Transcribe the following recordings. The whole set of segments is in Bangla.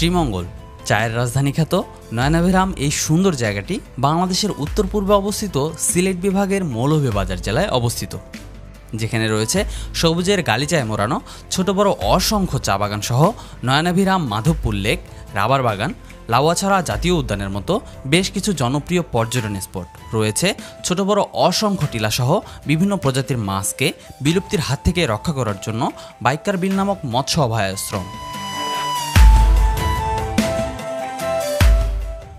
শ্রীমঙ্গল। চায়ের রাজধানী খ্যাত নয়নাভিরাম এই সুন্দর জায়গাটি বাংলাদেশের উত্তর পূর্বে অবস্থিত সিলেট বিভাগের মৌলভীবাজার জেলায় অবস্থিত, যেখানে রয়েছে সবুজের গালিচায় মোড়ানো ছোট বড় অসংখ্য চা বাগান সহ নয়নাভিরাম, মাধবপুর লেক, রাবার বাগান লাউয়াছড়া জাতীয় উদ্যানের মতো বেশ কিছু জনপ্রিয় পর্যটন স্পট। রয়েছে ছোট বড় অসংখ্য টিলাসহ বিভিন্ন প্রজাতির মাছকে বিলুপ্তির হাত থেকে রক্ষা করার জন্য বাইকার বিল নামক মৎস্য অভয়াশ্রম।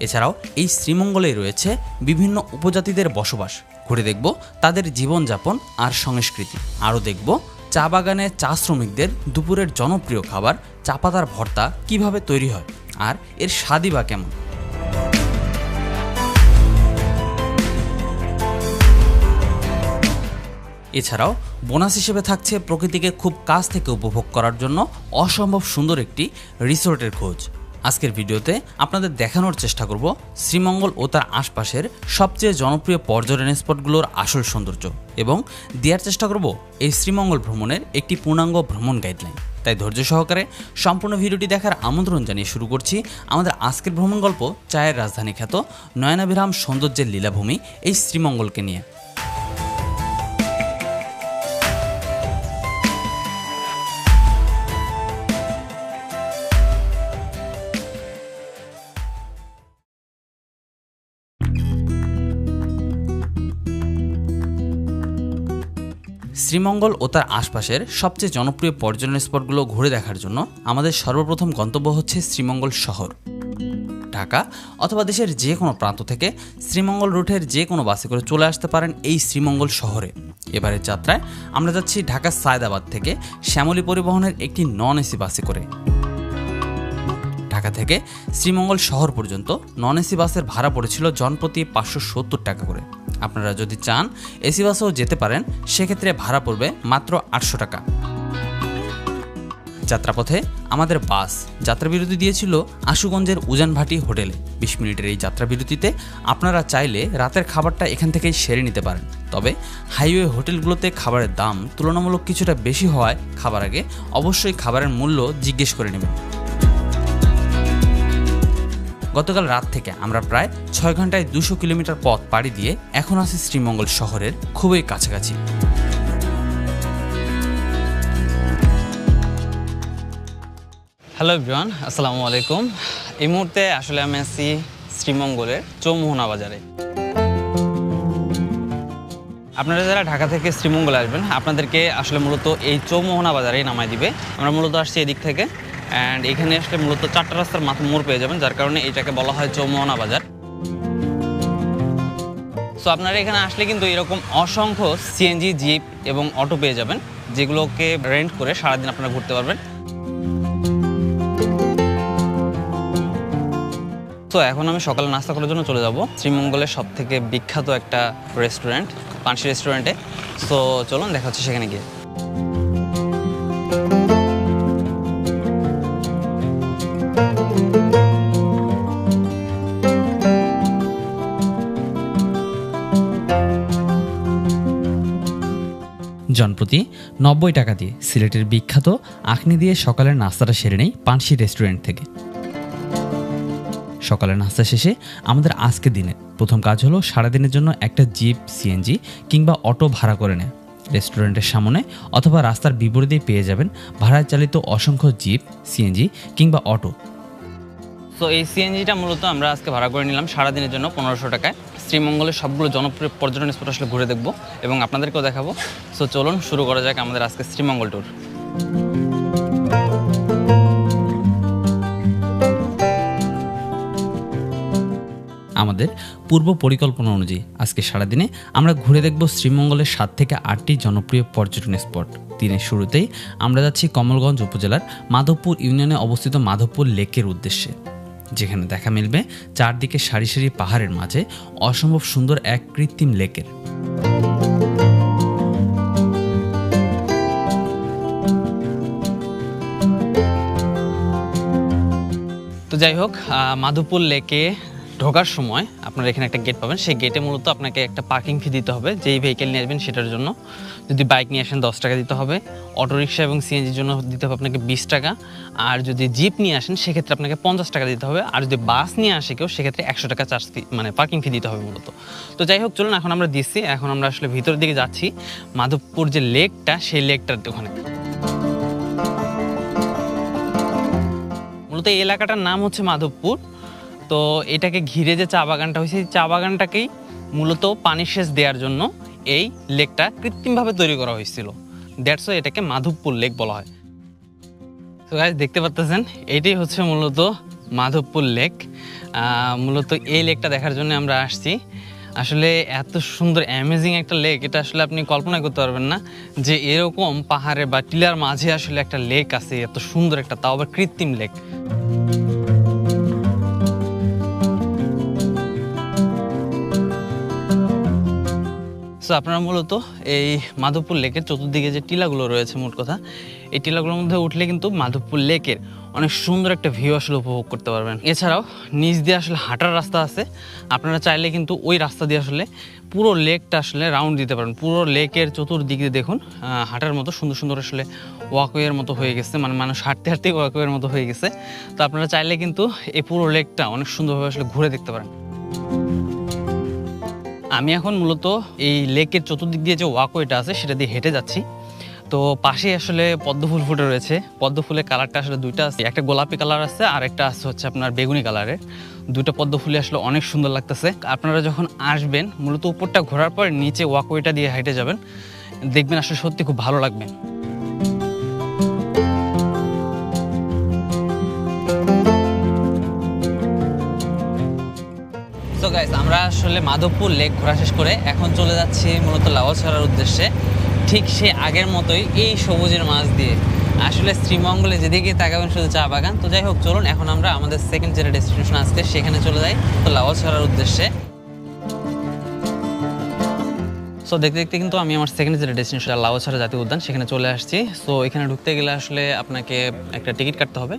এছাড়াও এই শ্রীমঙ্গলে রয়েছে বিভিন্ন উপজাতিদের বসবাস। ঘুরে দেখব তাদের জীবনযাপন আর সংস্কৃতি। আরও দেখব চা বাগানে চা শ্রমিকদের দুপুরের জনপ্রিয় খাবার, চা পাতার ভর্তা কীভাবে তৈরি হয় আর এর স্বাদই বা কেমন। এছাড়াও বোনাস হিসেবে থাকছে প্রকৃতিকে খুব কাছ থেকে উপভোগ করার জন্য অসম্ভব সুন্দর একটি রিসোর্টের খোঁজ। আজকের ভিডিওতে আপনাদের দেখানোর চেষ্টা করব শ্রীমঙ্গল ও তার আশপাশের সবচেয়ে জনপ্রিয় পর্যটন স্পটগুলোর আসল সৌন্দর্য এবং দেওয়ার চেষ্টা করব এই শ্রীমঙ্গল ভ্রমণের একটি পূর্ণাঙ্গ ভ্রমণ গাইডলাইন তাই ধৈর্য সহকারে সম্পূর্ণ ভিডিওটি দেখার আমন্ত্রণ জানিয়ে শুরু করছি আমাদের আজকের ভ্রমণ গল্প চায়ের রাজধানী খ্যাত নয়নাভিরাম সৌন্দর্যের লীলাভূমি এই শ্রীমঙ্গলকে নিয়ে। শ্রীমঙ্গল ও তার আশপাশের সবচেয়ে জনপ্রিয় পর্যটন স্পটগুলো ঘুরে দেখার জন্য আমাদের সর্বপ্রথম গন্তব্য হচ্ছে শ্রীমঙ্গল শহর। ঢাকা অথবা দেশের যে কোনো প্রান্ত থেকে শ্রীমঙ্গল রুটের যে কোনো বাসে করে চলে আসতে পারেন এই শ্রীমঙ্গল শহরে। এবারের যাত্রায় আমরা যাচ্ছি ঢাকা সায়দাবাদ থেকে শ্যামলী পরিবহনের একটি নন এসি বাসে করে। ঢাকা থেকে শ্রীমঙ্গল শহর পর্যন্ত নন এসি বাসের ভাড়া পড়েছিল জনপ্রতি পাঁচশো সত্তর টাকা করে। আপনারা যদি চান, এসি বাসেও যেতে পারেন, সেক্ষেত্রে ভাড়া পড়বে মাত্র আটশো টাকা। যাত্রাপথে আমাদের বাস যাত্রাবিরতি দিয়েছিল আশুগঞ্জের উজানভাটি হোটেলে। বিশ মিনিটের এই যাত্রাবিরতিতে আপনারা চাইলে রাতের খাবারটা এখান থেকেই সেরে নিতে পারেন। তবে হাইওয়ে হোটেলগুলোতে খাবারের দাম তুলনামূলক কিছুটা বেশি হওয়ায় খাবার আগে অবশ্যই খাবারের মূল্য জিজ্ঞেস করে নেবেন। গতকাল রাত থেকে আমরা প্রায় ছয় ঘন্টায় দুশো কিলোমিটার পথ পাড়ি দিয়ে এখন আছি শ্রীমঙ্গল শহরের খুবই কাছাকাছি। হ্যালো এভরিওয়ান আসসালামু আলাইকুম। এই মুহূর্তে আসলে আমি আছি শ্রীমঙ্গলের চৌমোহনা বাজারে। আপনারা যারা ঢাকা থেকে শ্রীমঙ্গল আসবেন, আপনাদেরকে আসলে মূলত এই চৌমোহনা বাজারেই নামাই দিবে। আমরা মূলত আসছি এদিক থেকে অ্যান্ড এখানে আসলে মূলত চারটা রাস্তার মাথা মোড় পেয়ে যাবেন, যার কারণে এটাকে বলা হয় চৌমোহনা বাজার। সো আপনারা এখানে আসলে কিন্তু এরকম অসংখ্য সিএনজি জিপ এবং অটো পেয়ে যাবেন, যেগুলোকে রেন্ট করে সারাদিন আপনারা ঘুরতে পারবেন। তো এখন আমি সকালে নাস্তা করার জন্য চলে যাব। শ্রীমঙ্গলের সব থেকে বিখ্যাত একটা রেস্টুরেন্ট পানসি রেস্টুরেন্টে সো চলুন দেখা হচ্ছে সেখানে গিয়ে। জনপ্রতি নব্বই টাকা দিয়ে সিলেটের বিখ্যাত আখনি দিয়ে সকালের নাস্তাটা সেরে নেই পানসি রেস্টুরেন্ট থেকে। সকালের নাস্তা শেষে আমাদের আজকে দিনের প্রথম কাজ হলো সারাদিনের জন্য একটা জিপ সিএনজি কিংবা অটো ভাড়া করে নেয়। রেস্টুরেন্টের সামনে অথবা রাস্তার বিপরীতেই পেয়ে যাবেন ভাড়ায় চালিত অসংখ্য জিপ সিএনজি কিংবা অটো। তো এই সিএনজিটা মূলত আমরা আজকে ভাড়া করে নিলাম সারাদিনের জন্য পনেরোশো টাকায়। শ্রীমঙ্গলের সবগুলো জনপ্রিয় পর্যটন স্পট আসলে ঘুরে দেখব এবং আপনাদেরকেও দেখাবো। সো চলুন শুরু করা যাক আমাদের আজকে শ্রীমঙ্গল ট্যুর আমাদের পূর্ব পরিকল্পনা অনুযায়ী আজকে সারাদিনে আমরা ঘুরে দেখব শ্রীমঙ্গলের সাত থেকে আটটি জনপ্রিয় পর্যটন স্পট। দিনের শুরুতেই আমরা যাচ্ছি কমলগঞ্জ উপজেলার মাধবপুর ইউনিয়নে অবস্থিত মাধবপুর লেকের উদ্দেশ্যে। যেখানে দেখা মিলবে চারদিকে সারি সারি পাহাড়ের মাঝে অসম্ভব সুন্দর এক কৃত্রিম লেকের। তো যাই হোক মাধুপুর লেকে ঢোকার সময় আপনারা এখানে একটা গেট পাবেন। সেই গেটে মূলত আপনাকে একটা পার্কিং ফি দিতে হবে। যেই ভেহিকেল নিয়ে আসবেন সেটার জন্য। যদি বাইক নিয়ে আসেন, দশ টাকা দিতে হবে। অটোরিকশা এবং সিএনজির জন্য দিতে হবে আপনাকে বিশ টাকা। আর যদি জিপ নিয়ে আসেন, সেক্ষেত্রে আপনাকে পঞ্চাশ টাকা দিতে হবে। আর যদি বাস নিয়ে আসে কেউ, সেক্ষেত্রে একশো টাকা চার্জ ফি মানে পার্কিং ফি দিতে হবে মূলত। তো যাই হোক, চলুন, এখন আমরা দিচ্ছি। এখন আমরা আসলে ভিতরের দিকে যাচ্ছি। মাধবপুর যে লেকটা সেই লেকটার ওখানে। মূলত এই এলাকাটার নাম হচ্ছে মাধবপুর। তো এটাকে ঘিরে যে চা বাগানটা হয়েছে চা বাগানটাকেই মূলত পানি সেচ দেওয়ার জন্য এই লেকটা কৃত্রিমভাবে তৈরি করা হয়েছিল। দ্যাটস এটাকে মাধবপুর লেক বলা হয়। তো গাইজ দেখতে পাচ্তেছেন এটাই হচ্ছে মূলত মাধবপুর লেক। মূলত এই লেকটা দেখার জন্য আমরা আসছি। আসলে এত সুন্দর অ্যামেজিং একটা লেক, এটা আসলে আপনি কল্পনা করতে পারবেন না যে এরকম পাহাড়ে বা টিলার মাঝে আসলে একটা লেক আছে, এত সুন্দর একটা, তাও আবার কৃত্রিম লেক। সো আপনারা মূলত এই মাধবপুর লেকের চতুর্দিকে যে টিলাগুলো রয়েছে, মোট কথা, এই টিলাগুলোর মধ্যে উঠলে কিন্তু মাধবপুর লেকের অনেক সুন্দর একটা ভিউ আসলে উপভোগ করতে পারবেন। এছাড়াও নিচ দিয়ে আসলে হাঁটার রাস্তা আছে। আপনারা চাইলে কিন্তু ওই রাস্তা দিয়ে আসলে পুরো লেকটা আসলে রাউন্ড দিতে পারেন। পুরো লেকের চতুর্দিকে দেখুন হাঁটার মতো সুন্দর সুন্দর আসলে ওয়াকওয়ের মতো হয়ে গেছে। মানে মানুষ হাঁটতে হাঁটতে ওয়াকওয়ের মতো হয়ে গেছে। তো আপনারা চাইলে কিন্তু এই পুরো লেকটা অনেক সুন্দরভাবে আসলে ঘুরে দেখতে পারেন। আমি এখন মূলত এই লেকের চতুর্দিক দিয়ে যে ওয়াকওয়েটা আছে, সেটা দিয়ে হেঁটে যাচ্ছি। তো পাশে আসলে পদ্ম ফুল ফুটে রয়েছে। পদ্ম ফুলের কালারটা আসলে দুইটা আছে। একটা গোলাপি কালার আছে, আর একটা আছে হচ্ছে আপনার বেগুনি কালারের। দুটো পদ্ম ফুলে আসলে অনেক সুন্দর লাগতেছে। আপনারা যখন আসবেন, মূলত উপরটা ঘোরার পর নিচে ওয়াকওয়েটা দিয়ে হেঁটে যাবেন। দেখবেন আসলে সত্যি খুব ভালো লাগবে। আসলে মাধবপুর লেক ঘোরা শেষ করে এখন চলে যাচ্ছি মূলত লাওয়া ছাড়ার উদ্দেশ্যে। ঠিক সে আগের মতোই এই সবুজের মাছ দিয়ে। আসলে শ্রীমঙ্গলে যেদিকে তাকাবেন শুধু চা বাগান। তো যাই হোক, চলুন, এখন আমরা আমাদের সেকেন্ড যেটা ডেস্টিনেশন আজকে সেখানে চলে যাই তো লাওয়া ছাড়ার উদ্দেশ্যে। সো দেখতে দেখতে কিন্তু আমি আমার সেকেন্ড যেটা ডেস্টিনেশন লাওয়াছড়া জাতীয় উদ্যান, সেখানে চলে আসছি। সো এখানে ঢুকতে গেলে আসলে আপনাকে একটা টিকিট কাটতে হবে।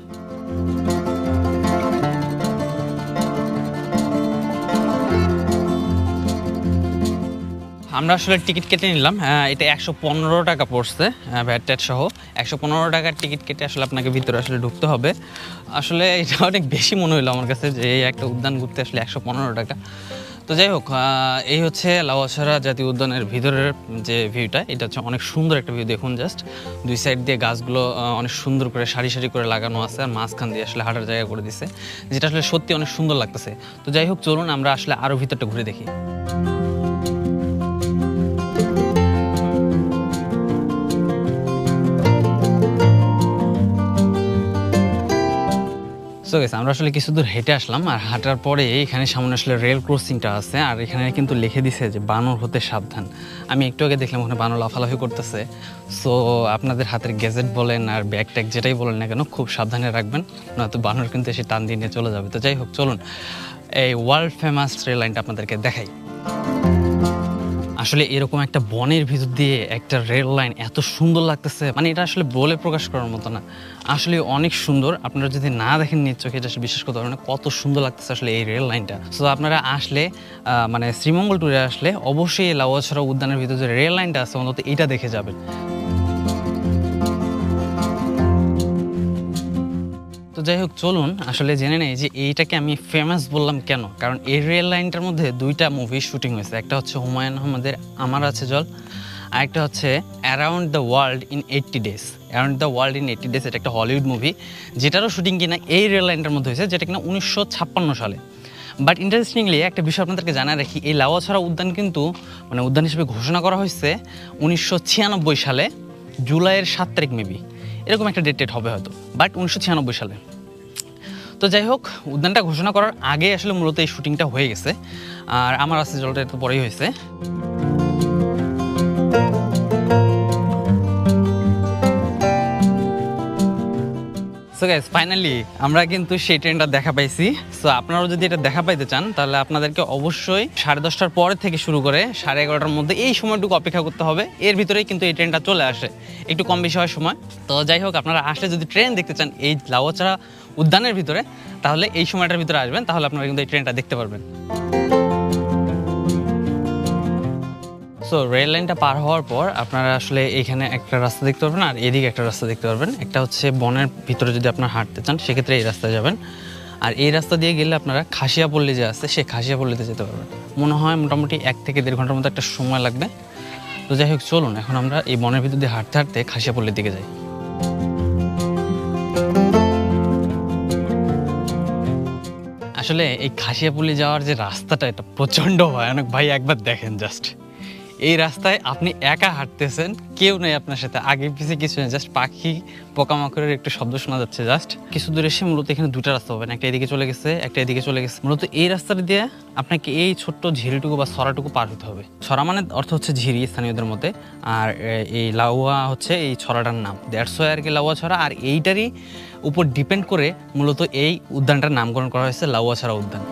আমরা আসলে টিকিট কেটে নিলাম। এটা একশো পনেরো টাকা পড়ছে ভ্যাট ট্যাট সহ। একশো পনেরো টাকার টিকিট কেটে আসলে আপনাকে ভিতরে আসলে ঢুকতে হবে। আসলে এটা অনেক বেশি মনে হলো আমার কাছে যে এই একটা উদ্যান ঘুরতে আসলে একশো পনেরো টাকা। তো যাই হোক এই হচ্ছে লাওয়াছড়া জাতীয় উদ্যানের ভিতরের যে ভিউটা, এটা হচ্ছে অনেক সুন্দর একটা ভিউ দেখুন জাস্ট দুই সাইড দিয়ে গাছগুলো অনেক সুন্দর করে সারি সারি করে লাগানো আছে আর মাঝখান দিয়ে আসলে হাঁটার জায়গা করে দিছে, যেটা আসলে সত্যি অনেক সুন্দর লাগতেছে। তো যাই হোক, চলুন আমরা আসলে আরও ভিতরটা ঘুরে দেখি। সো গেছে আমরা আসলে কিছু দূর হেঁটে আসলাম, আর হাঁটার পরে এখানে সামনে আসলে রেল ক্রসিংটা আছে, আর এখানে কিন্তু লিখে দিছে যে বানর হতে সাবধান। আমি একটু আগে দেখলাম ওখানে বানর লাফালাফি করতেছে। সো আপনাদের হাতের গ্যাজেট বলেন আর ব্যাগ ট্যাগ যেটাই বলেন না কেন, খুব সাবধানে রাখবেন, নয়তো বানর কিন্তু এসে টান দিয়ে নিয়ে চলে যাবে। তো যাই হোক, চলুন, এই ওয়ার্ল্ড ফেমাস রেল লাইনটা আপনাদেরকে দেখাই। আসলে এরকম একটা বনের ভিতর দিয়ে একটা রেল লাইন এত সুন্দর লাগতেছে মানে এটা আসলে বলে প্রকাশ করার মতো না। আসলে অনেক সুন্দর, আপনারা যদি না দেখেন নিজ চোখে, এটা বিশ্বাস করতে পারবেন কত সুন্দর লাগতেছে আসলে এই রেল লাইনটা। সো আপনারা আসলে মানে শ্রীমঙ্গল ট্যুরে আসলে অবশ্যই লাউয়াছড়া উদ্যানের ভিতরে যে রেল লাইনটা আছে, অন্তত এটা দেখে যাবেন। যাই হোক, চলুন, আসলে জেনে নেই যে এইটাকে আমি ফেমাস বললাম কেন? কারণ এই রেল লাইনটার মধ্যে দুইটা মুভি শুটিং হয়েছে। একটা হচ্ছে হুমায়ুন আহমেদের আমার আছে জল আর একটা হচ্ছে around the world in eighty days around the world in eighty days এটা একটা হলিউড মুভি যেটারও শুটিং কিনা এই রেল লাইনটার মধ্যে হয়েছে, যেটা কিনা উনিশশো ছাপ্পান্ন সালে। বাট ইন্টারেস্টিংলি একটা বিষয় আপনাদেরকে জানা রাখি, এই লাওয়াছড়া উদ্যান কিন্তু মানে উদ্যান হিসেবে ঘোষণা করা হয়েছে উনিশশো ছিয়ানব্বই সালে, জুলাইয়ের সাত তারিখ মেবি এরকম একটা ডেট ডেট হবে হয়তো বাট উনিশশো ছিয়ানব্বই সালে। তো যাই হোক, উদ্যানটা ঘোষণা করার আগে আসলে মূলত এই শুটিংটা হয়ে গেছে, আর আমার আসতে জলটা এত পরেই হয়েছে। সো গাইস ফাইনালি আমরা কিন্তু সেই ট্রেনটা দেখা পাইছি। সো আপনারাও যদি এটা দেখা পাইতে চান, তাহলে আপনাদেরকে অবশ্যই সাড়ে দশটার পরে থেকে শুরু করে সাড়ে এগারোটার মধ্যে এই সময়টুকু অপেক্ষা করতে হবে। এর ভিতরেই কিন্তু এই ট্রেনটা চলে আসে। একটু কম বেশি হয় সময়। তো যাই হোক, আপনারা আসলে যদি ট্রেন দেখতে চান এই লাউয়াছড়া উদ্যানের ভিতরে, তাহলে এই সময়টার ভিতরে আসবেন। তাহলে আপনারা কিন্তু এই ট্রেনটা দেখতে পারবেন। সো রেল লাইনটা পার হওয়ার পর আপনারা আসলে এখানে একটা রাস্তা দেখতে পারবেন আর এদিকে একটা রাস্তা দেখতে পারবেন। একটা হচ্ছে বনের ভিতরে যদি আপনারা হাঁটতে চান, সেক্ষেত্রে এই রাস্তায় যাবেন। আর এই রাস্তা দিয়ে গেলে আপনারা খাসিয়াপল্লী যে আছে, সেই খাসিয়াপল্লীতে যেতে পারবেন। মনে হয় মোটামুটি এক থেকে দেড় ঘণ্টার মতো একটা সময় লাগবে। তো যাই হোক, চলুন, এখন আমরা এই বনের ভিতর দিয়ে হাঁটতে হাঁটতে খাসিয়াপল্লীর দিকে যাই। আসলে এই খাসিয়াপল্লি যাওয়ার যে রাস্তাটা, এটা প্রচণ্ড ভয়ানক। ভাই, একবার দেখেন জাস্ট এই রাস্তায় আপনি একা হাঁটতেছেন, কেউ নেই আপনার সাথে। আগে পিছিয়ে কিছু নেই জাস্ট পাখি পোকামাকড়ের একটু শব্দ শোনা যাচ্ছে জাস্ট কিছু দূরে এসে মূলত এখানে দুটা রাস্তা পাবেন একটা এদিকে চলে গেছে, একটা এদিকে চলে গেছে। মূলত এই রাস্তাটা দিয়ে আপনাকে এই ছোট্ট ঝিরিটুকু বা সরাটুকু পার হতে হবে। সরা মানে অর্থ হচ্ছে ঝিরি স্থানীয়দের মধ্যে আর এই লাউয়া হচ্ছে এই ছড়াটার নাম। দেড়শো আর কি লাউয়া ছড়া, আর এইটারই উপর ডিপেন্ড করে মূলত এই উদ্যানটার নামকরণ করা হয়েছে লাউয়া ছড়া উদ্যান।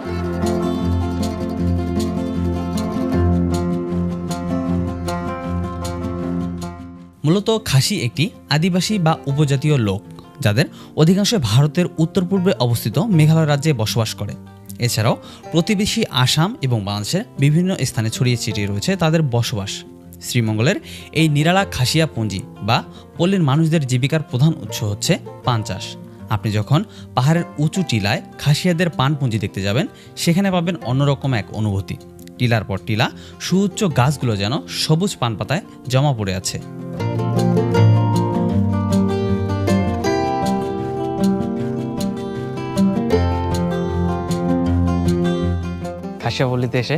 মূলত খাসি একটি আদিবাসী বা উপজাতীয় লোক, যাদের অধিকাংশ ভারতের উত্তর পূর্বে অবস্থিত মেঘালয় রাজ্যে বসবাস করে। এছাড়াও প্রতিবেশী আসাম এবং বাংলাদেশের বিভিন্ন স্থানে ছড়িয়ে ছিটিয়ে রয়েছে তাদের বসবাস। শ্রীমঙ্গলের এই নিরালা খাসিয়া পুঁজি বা পল্লীর মানুষদের জীবিকার প্রধান উৎস হচ্ছে পান চাষ। আপনি যখন পাহাড়ের উঁচু টিলায় খাসিয়াদের পান পুঁজি দেখতে যাবেন, সেখানে পাবেন অন্যরকম এক অনুভূতি। টিলার পর টিলা, সুউচ্চ গাছগুলো যেন সবুজ পান পাতায় জমা পড়ে আছে। খাসিয়াপল্লিতে এসে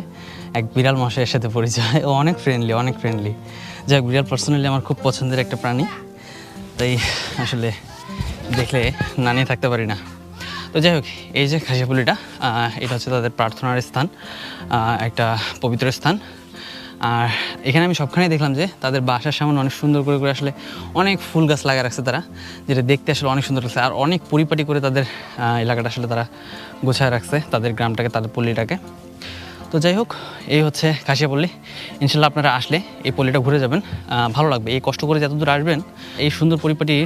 এক বিড়াল মশাইয়ের সাথে পরিচয়। ও অনেক ফ্রেন্ডলি অনেক ফ্রেন্ডলি যাই হোক, বিড়াল পার্সোনালি আমার খুব পছন্দের একটা প্রাণী। তাই আসলে দেখলে না নিয়ে থাকতে পারি না। তো যাই হোক, এই যে খাসিয়াপল্লিটা এটা হচ্ছে তাদের প্রার্থনার স্থান একটা পবিত্র স্থান। আর এখানে আমি সবখানেই দেখলাম যে তাদের বাসার সামনে অনেক সুন্দর করে করে আসলে অনেক ফুল গাছ লাগা রাখছে তারা, যেটা দেখতে আসলে অনেক সুন্দর লাগছে। আর অনেক পরিপাটি করে তাদের এলাকাটা আসলে তারা গোছায় রাখছে, তাদের গ্রামটাকে, তাদের পল্লীটাকে। তো যাই হোক, এই হচ্ছে কাশিয়াপল্লী ইনশাল্লাহ আপনারা আসলে এই পল্লীটা ঘুরে যাবেন ভালো লাগবে। এই কষ্ট করে যত দূর আসবেন, এই সুন্দর পরিপাটি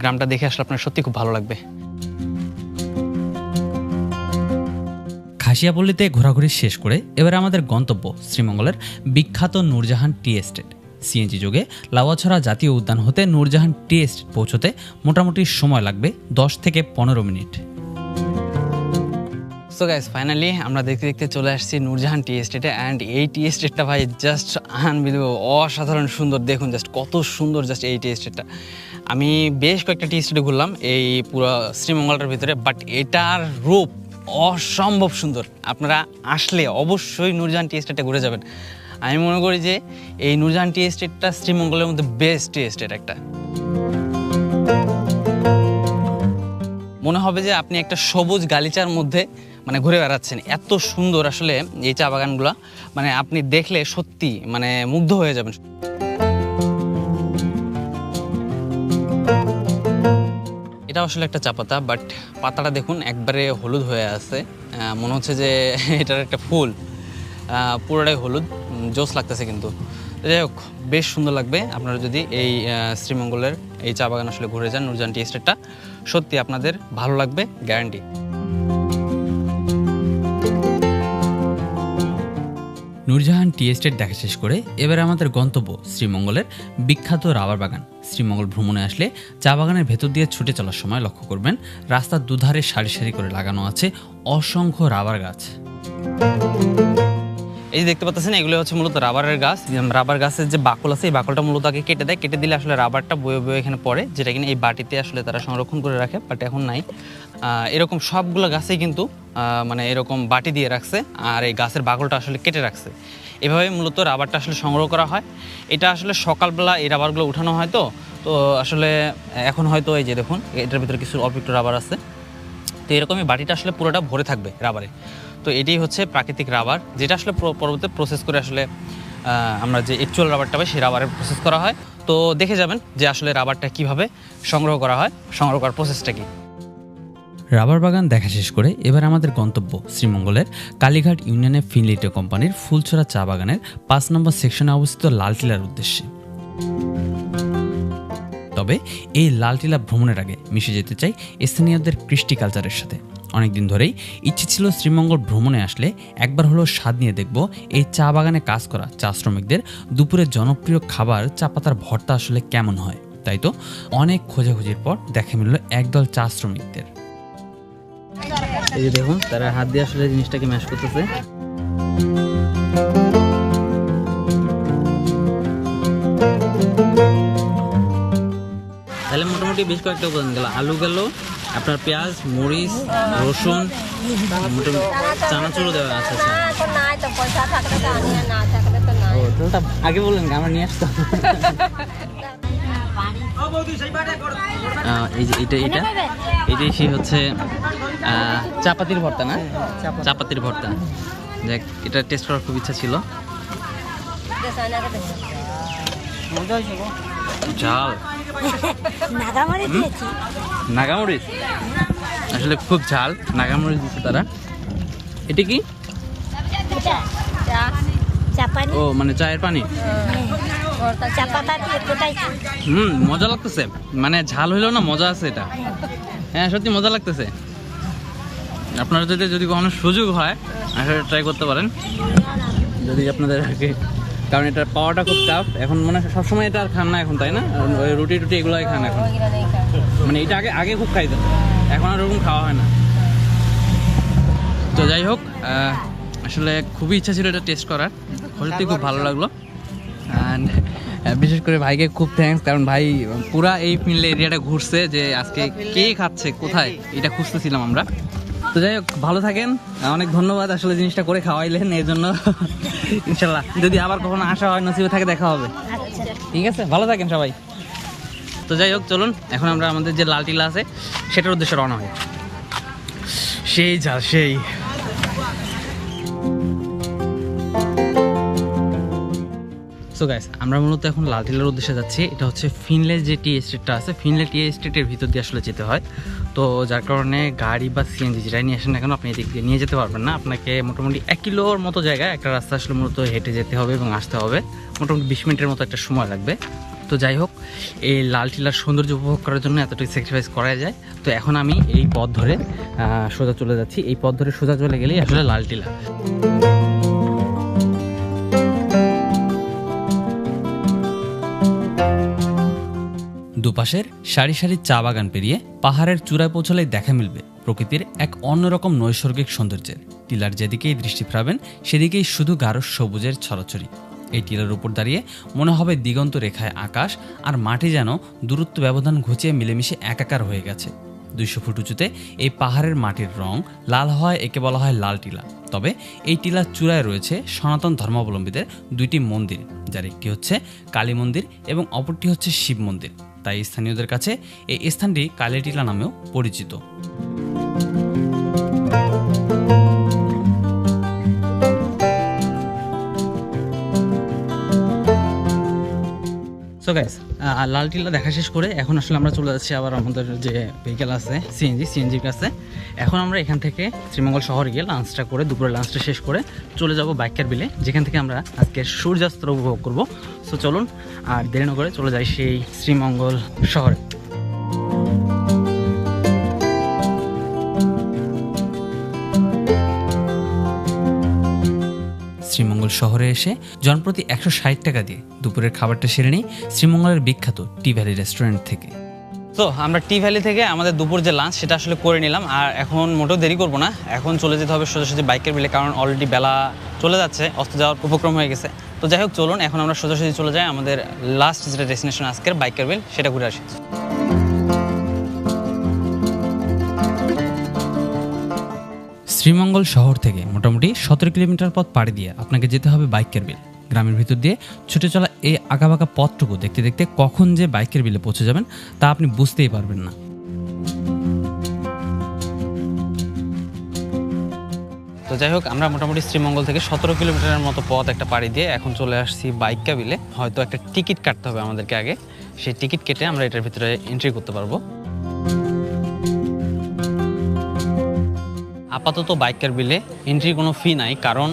গ্রামটা দেখে আসলে আপনার সত্যি খুব ভালো লাগবে। খাসিয়াপল্লিতে ঘোরাঘুরি শেষ করে এবারে আমাদের গন্তব্য শ্রীমঙ্গলের বিখ্যাত নূরজাহান টি এস্টেট। সিএনজি যোগে লাওয়াছড়া জাতীয় উদ্যান হতে নূরজাহান টি এস্টেট পৌঁছতে মোটামুটি সময় লাগবে দশ থেকে পনেরো মিনিট। সো গাইস ফাইনালি আমরা দেখতে দেখতে চলে আসছি নূরজাহান টি এস্টেটে অ্যান্ড এই টি এস্টেটটা ভাই জাস্ট আনবিলিভেবল অসাধারণ সুন্দর। দেখুন জাস্ট কত সুন্দর জাস্ট এই টি এস্টেটটা। আমি বেশ কয়েকটা টি এস্টেটে ঘুরলাম, এই পুরো শ্রীমঙ্গলটার ভিতরে বাট এটার রূপ অসম্ভব সুন্দর। আপনারা আসলে অবশ্যই নূরজাহান টি এস্টেটে ঘুরে যাবেন। আমি মনে করি যে এই নূরজাহান টি এস্টেটটা শ্রীমঙ্গলের মধ্যে বেস্ট টি এস্টেট একটা। মনে হবে যে আপনি একটা সবুজ গালিচার মধ্যে মানে ঘুরে বেড়াচ্ছেন। এত সুন্দর আসলে এই চা বাগানগুলো। মানে আপনি দেখলে সত্যি মানে মুগ্ধ হয়ে যাবেন। এটা আসলে একটা চা পাতা বাট পাতাটা দেখুন একবারে হলুদ হয়ে আছে। মনে হচ্ছে যে এটার একটা ফুল। পুরোটাই হলুদ জোস লাগতেছে কিন্তু। যাই হোক, বেশ সুন্দর লাগবে। আপনারা যদি এই শ্রীমঙ্গলের এই চা বাগান আসলে ঘুরে যান, নুরজান টি এস্টেটটা, সত্যি আপনাদের ভালো লাগবে গ্যারান্টি নূরজাহান টি এস্টেট দেখা শেষ করে এবার আমাদের গন্তব্য শ্রীমঙ্গলের বিখ্যাত রাবার বাগান। শ্রীমঙ্গল ভ্রমণে আসলে চা বাগানের ভেতর দিয়ে ছুটে চলার সময় লক্ষ্য করবেন রাস্তার দুধারে সারি সারি করে লাগানো আছে অসংখ্য রাবার গাছ। এই যে দেখতে পাচ্ছেন, এগুলো হচ্ছে মূলত রাবারের গাছ। রাবার গাছের যে বাকল আছে, এই বাকলটা মূলত আগে কেটে দেয়। কেটে দিলে আসলে রাবারটা বয়ে বয়ে এখানে পড়ে, যেটা কিনা এই বাটিতে আসলে তারা সংরক্ষণ করে রাখে বাট এখন নাই। এরকম সবগুলো গাছেই কিন্তু মানে এরকম বাটি দিয়ে রাখছে আর এই গাছের বাগলটা আসলে কেটে রাখছে। এভাবে মূলত রাবারটা আসলে সংগ্রহ করা হয়। এটা আসলে সকালবেলা এই রাবারগুলো উঠানো হয় তো তো আসলে এখন হয়তো এই যে দেখুন, এটার ভিতরে কিছু অল্প রাবার আছে। তো এরকমই বাটিটা আসলে পুরোটা ভরে থাকবে রাবারে। তো এটাই হচ্ছে প্রাকৃতিক রাবার, যেটা আসলে পর- পরবর্তীতে প্রসেস করে আসলে আমরা যে অ্যাকচুয়াল রাবারটা পাই সেই রাবারের প্রসেস করা হয়। তো দেখে যাবেন যে আসলে রাবারটা কীভাবে সংগ্রহ করা হয়, সংগ্রহ করার প্রসেসটা কি। রাবার বাগান দেখা শেষ করে এবার আমাদের গন্তব্য শ্রীমঙ্গলের কালীঘাট ইউনিয়নের ফিনলিটে কোম্পানির ফুলছড়া চা বাগানের পাঁচ নম্বর সেকশনে অবস্থিত লালটিলার উদ্দেশ্যে। তবে এই লালটিলা ভ্রমণের আগে মিশে যেতে চাই স্থানীয়দের কৃষ্টি কালচারের সাথে। অনেকদিন ধরেই ইচ্ছে ছিল শ্রীমঙ্গল ভ্রমণে আসলে একবার হলো স্বাদ নিয়ে দেখব এই চা বাগানে কাজ করা চা শ্রমিকদের দুপুরে জনপ্রিয় খাবার চা পাতার ভর্তা আসলে কেমন হয়। তাই তো অনেক খোঁজাখুঁজির পর দেখা মিলল একদল চা শ্রমিকদের। এই যে দেখুন তারা হাত দিয়ে আসলে জিনিসটাকে ম্যাশ করতেছে। তাহলে মোটামুটি বেশ কয়েকটা উপাদান গেল। আলু গেল আপনার পেঁয়াজ মরিচ রসুন মোটামুটি চানাচুরও দেওয়া আছে আচ্ছা। আগে বললেন? আমরা নিয়ে আসতাম। এই যে এটা এটা। এটাই সেই হচ্ছে চাপাতির ভর্তা না? চাপাতির ভর্তা। দেখ এটা টেস্ট করার খুব ইচ্ছা ছিল। ঝাল। নাগামরিচ আসলে খুব ঝাল নাগামরিচ দিচ্ছে তারা। এটা কি? ও মানে চায়ের পানি? হুম, মজা লাগতেছে। মানে ঝাল হইলেও না মজা আছে এটা। হ্যাঁ সত্যি মজা লাগতেছে। আপনারা যদি যদি কখনো সুযোগ হয় আসলে ট্রাই করতে পারেন। যদি আপনাদের কি, কারণ এটা পাওয়াটা খুব টাফ এখন মনে সবসময় এটা আর খান না এখন, তাই না? ওই রুটি টুটি এগুলোই খান এখন। মানে এটা আগে আগে খুব খাইতেন। এখন আর ওরকম খাওয়া হয় না। তো যাই হোক আসলে খুবই ইচ্ছা ছিল এটা টেস্ট করার। সত্যি খুব ভালো লাগল। অ্যান্ড বিশেষ করে ভাইকে খুব থ্যাঙ্কস কারণ ভাই পুরা এই ফিনলে এরিয়াটা ঘুরছে যে আজকে কে খাচ্ছে কোথায় এটা খুঁজতেছিলাম আমরা। তো যাই হোক ভালো থাকেন। অনেক ধন্যবাদ আসলে জিনিসটা করে খাওয়াইলেন এই জন্য। ইনশাল্লাহ যদি আবার কখনো আসা হয় নসিবে থাকে দেখা হবে। ঠিক আছে? ভালো থাকেন সবাই। তো যাই হোক চলুন এখন আমরা আমাদের যে লাল টিলা আছে সেটার উদ্দেশ্যে রওনা হই। সেই যা সেই। সো গাইস আমরা মূলত এখন লালটিলার উদ্দেশ্যে যাচ্ছি। এটা হচ্ছে ফিনলে যে টি এস্টেটটা আছে ফিনলে টি এস্টেটের ভিতর দিয়ে আসলে যেতে হয়। তো যার কারণে গাড়ি বা সিএনজি যেটাই নিয়ে আসেন না কেন, আপনি এদিক দিয়ে নিয়ে যেতে পারবেন না। আপনাকে মোটামুটি এক কিলোর মতো জায়গায় একটা রাস্তা আসলে মূলত হেঁটে যেতে হবে এবং আসতে হবে। মোটামুটি বিশ মিনিটের মতো একটা সময় লাগবে। তো যাই হোক, এই লাল টিলার সৌন্দর্য উপভোগ করার জন্য এতটুকু স্যাক্রিফাইস করা যায়। তো এখন আমি এই পথ ধরে সোজা চলে যাচ্ছি। এই পথ ধরে সোজা চলে গেলেই আসলে লাল টিলা। দুপাশের সারি সারি চা বাগান পেরিয়ে পাহাড়ের চূড়ায় পৌঁছলেই দেখা মিলবে প্রকৃতির এক অন্যরকম নৈসর্গিক সৌন্দর্যের। টিলার যেদিকেই দৃষ্টি ফেরাবেন, সেদিকেই শুধু গাঢ় সবুজের ছড়াছড়ি। এই টিলার উপর দাঁড়িয়ে মনে হবে দিগন্ত রেখায় আকাশ আর মাটি যেন দূরত্ব ব্যবধান ঘুচিয়ে মিলেমিশে একাকার হয়ে গেছে। দুইশো ফুট উঁচুতে এই পাহাড়ের মাটির রং লাল হওয়ায় একে বলা হয় লাল টিলা। তবে এই টিলার চূড়ায় রয়েছে সনাতন ধর্মাবলম্বীদের দুইটি মন্দির, যার একটি হচ্ছে কালী মন্দির এবং অপরটি হচ্ছে শিব মন্দির। তাই স্থানীয়দের কাছে এই স্থানটি কালেটিলা নামেও পরিচিত। সো গাইস লাল টিল্লা দেখা শেষ করে এখন আসলে আমরা চলে যাচ্ছি আবার আমাদের যে ভেহিকেল আছে সিএনজি সিএনজির কাছে। এখন আমরা এখান থেকে শ্রীমঙ্গল শহর গিয়ে লাঞ্চটা করে, দুপুরে লাঞ্চটা শেষ করে চলে যাব বাইকের বিলে, যেখান থেকে আমরা আজকে সূর্যাস্ত উপভোগ করব। সো চলুন, আর দেরি চলে যাই সেই শ্রীমঙ্গল শহরে। শ্রীমঙ্গল শহরে এসে জনপ্রতি একশো ষাট টাকা দিয়ে দুপুরের খাবারটা সেরে নিই শ্রীমঙ্গলের বিখ্যাত টি ভ্যালি রেস্টুরেন্ট থেকে। তো আমরা টি ভ্যালি থেকে আমাদের দুপুর যে লাঞ্চ সেটা আসলে করে নিলাম, আর এখন মোটেও দেরি করব না। এখন চলে যেতে হবে সোজাসুজি বাইকের বিলে কারণ অলরেডি বেলা চলে যাচ্ছে, অস্ত যাওয়ার উপক্রম হয়ে গেছে। তো যাই হোক, চলুন, এখন আমরা সোজাসুজি চলে যাই আমাদের লাস্ট যেটা ডেস্টিনেশন আজকের বাইকের বিল সেটা ঘুরে আসি। শ্রীমঙ্গল শহর থেকে মোটামুটি সতেরো কিলোমিটার পথ পাড়ি দিয়ে আপনাকে যেতে হবে বাইকের বিল। গ্রামের ভিতর দিয়ে ছুটে চলা এই আঁকাবাঁকা পথটুকু দেখতে দেখতে কখন যে বাইকের বিলে পৌঁছে যাবেন তা আপনি বুঝতেই পারবেন না। তো যাই হোক, আমরা মোটামুটি শ্রীমঙ্গল থেকে সতেরো কিলোমিটারের মতো পথ একটা পাড়ি দিয়ে এখন চলে আসছি বাইক কাবিলে হয়তো একটা টিকিট কাটতে হবে আমাদেরকে আগে। সেই টিকিট কেটে আমরা এটার ভিতরে এন্ট্রি করতে পারব। আপাতত বাইকের বিলে এন্ট্রি কোনো ফি নাই, কারণ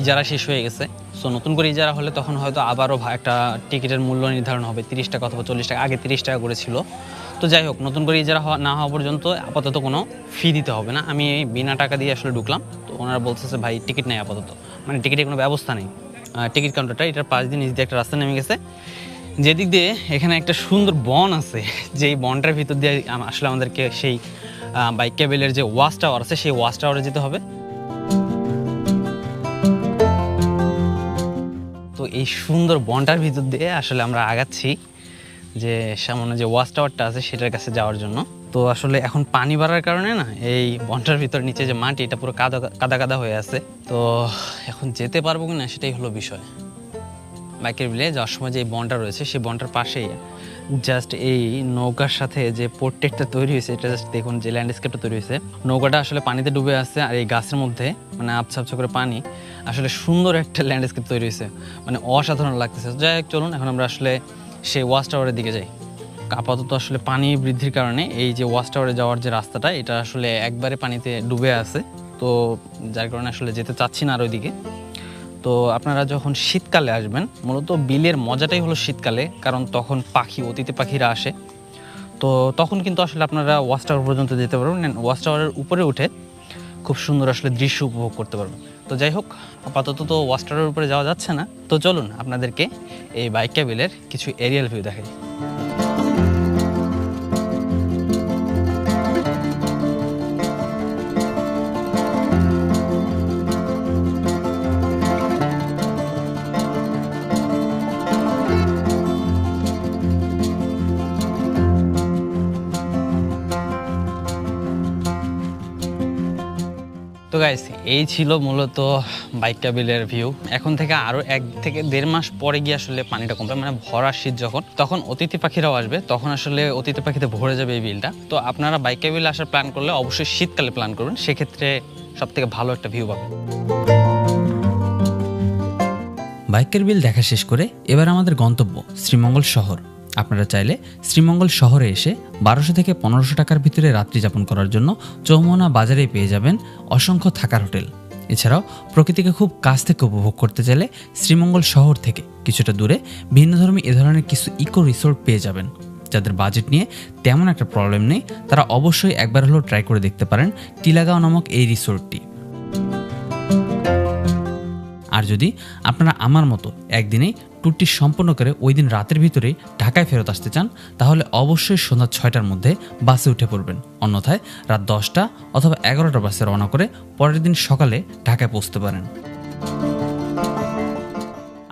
ইজারা শেষ হয়ে গেছে। সো নতুন করে ইজারা হলে তখন হয়তো আবারও একটা টিকিটের মূল্য নির্ধারণ হবে, তিরিশ টাকা অথবা চল্লিশ টাকা, আগে তিরিশ টাকা করে ছিল তো যাই হোক, নতুন করে ইজারা না হওয়া পর্যন্ত আপাতত কোনো ফি দিতে হবে না। আমি বিনা টাকা দিয়ে আসলে ঢুকলাম। তো ওনারা বলতেছে, ভাই, টিকিট নেই আপাতত। মানে টিকিটের কোনো ব্যবস্থা নেই। টিকিট কাউন্টারটা, এটার পাঁচ দিন দিয়ে একটা রাস্তা নেমে গেছে। যেদিক দিয়ে এখানে একটা সুন্দর বন আছে, যেই বনটার ভিতর দিয়ে আসলে আমাদেরকে সেই বাইক কেবেলের যে ওয়াচ টাওয়ার আছে, সেই ওয়াচ টাওয়ারে যেতে হবে। তো এই সুন্দর বনটার ভিতর দিয়ে আসলে আমরা আগাচ্ছি যে সামনে যে ওয়াচ টাওয়ারটা আছে, সেটার কাছে যাওয়ার জন্য। তো আসলে এখন পানি বাড়ার কারণে না, এই বনটার ভিতর নিচে যে মাটি, এটা পুরো কাদা কাদা কাদা হয়ে আছে। তো এখন যেতে পারব কি না সেটাই হলো বিষয়। বাইকের বিলে যাওয়ার সময় যে বনটা রয়েছে, সেই বনটার পাশেই জাস্ট এই নৌকার সাথে যে পোর্ট্রেটটা তৈরি হয়েছে, এটা জাস্ট দেখুন যে ল্যান্ডস্কেপটা তৈরি হয়েছে। নৌকাটা আসলে পানিতে ডুবে আছে আর এই গাছের মধ্যে মানে আবছা করে পানি, আসলে সুন্দর একটা ল্যান্ডস্কেপ তৈরি হয়েছে। মানে অসাধারণ লাগতেছে। যাই হোক, চলুন, এখন আমরা আসলে সেই ওয়াচ টাওয়ারের দিকে যাই। আপাতত আসলে পানি বৃদ্ধির কারণে এই যে ওয়াচ টাওয়ারে যাওয়ার যে রাস্তাটা, এটা আসলে একবারে পানিতে ডুবে আছে। তো যার কারণে আসলে যেতে চাচ্ছি না আর ওইদিকে। তো আপনারা যখন শীতকালে আসবেন, মূলত বিলের মজাটাই হলো শীতকালে, কারণ তখন পাখি অতীতে পাখিরা আসে। তো তখন কিন্তু আসলে আপনারা ওয়াচ টাওয়ার পর্যন্ত যেতে পারবেন ওয়াচ টাওয়ারের উপরে উঠে খুব সুন্দর আসলে দৃশ্য উপভোগ করতে পারবেন। তো যাই হোক, আপাতত তো ওয়াচ টাওয়ারের উপরে যাওয়া যাচ্ছে না। তো চলুন আপনাদেরকে এই বাইক ক্যাবিলের কিছু এরিয়াল ভিউ দেখাই। তো গাইস এই ছিল মূলত বাইক ক্যাবিলের ভিউ এখন থেকে আরও এক থেকে দেড় মাস পরে গিয়ে আসলে পানিটা কমবে মানে ভরা শীত যখন, তখন অতিথি পাখিরাও আসবে, তখন আসলে অতিথি পাখিতে ভরে যাবে এই বিলটা। তো আপনারা বাইক ক্যাবিল আসার প্ল্যান করলে অবশ্যই শীতকালে প্ল্যান করবেন সেক্ষেত্রে সব থেকে ভালো একটা ভিউ পাবেন। বাইকের বিল দেখা শেষ করে এবার আমাদের গন্তব্য শ্রীমঙ্গল শহর। আপনারা চাইলে শ্রীমঙ্গল শহরে এসে বারোশো থেকে পনেরোশো টাকার ভিতরে রাত্রি যাপন করার জন্য চৌমোনা বাজারে পেয়ে যাবেন অসংখ্য থাকার হোটেল। এছাড়াও প্রকৃতিকে খুব কাছ থেকে উপভোগ করতে চাইলে শ্রীমঙ্গল শহর থেকে কিছুটা দূরে ভিন্নধর্মী এ ধরনের কিছু ইকো রিসোর্ট পেয়ে যাবেন। যাদের বাজেট নিয়ে তেমন একটা প্রবলেম নেই, তারা অবশ্যই একবার হলেও ট্রাই করে দেখতে পারেন টিলাগাঁও নামক এই রিসোর্টটি আর যদি আপনারা আমার মতো একদিনেই ট্যুরটি সম্পন্ন করে ওই দিন রাতের ভিতরেই ঢাকায় ফেরত আসতে চান, তাহলে অবশ্যই সন্ধ্যা ছয়টার মধ্যে বাসে উঠে পড়বেন। অন্যথায় রাত দশটা অথবা এগারোটা বাসে রওনা করে পরের দিন সকালে ঢাকায় পৌঁছতে পারেন।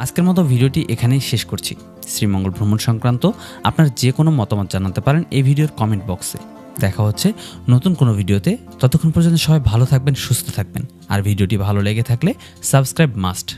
আজকের মতো ভিডিওটি এখানেই শেষ করছি। শ্রীমঙ্গল ভ্রমণ সংক্রান্ত আপনার যে কোনো মতামত জানাতে পারেন এই ভিডিওর কমেন্ট বক্সে দেখা হচ্ছে নতুন কোনো ভিডিওতে। ততক্ষণ পর্যন্ত সবাই ভালো থাকবেন, সুস্থ থাকবেন। আর ভিডিওটি ভালো লেগে থাকলে সাবস্ক্রাইব মাস্ট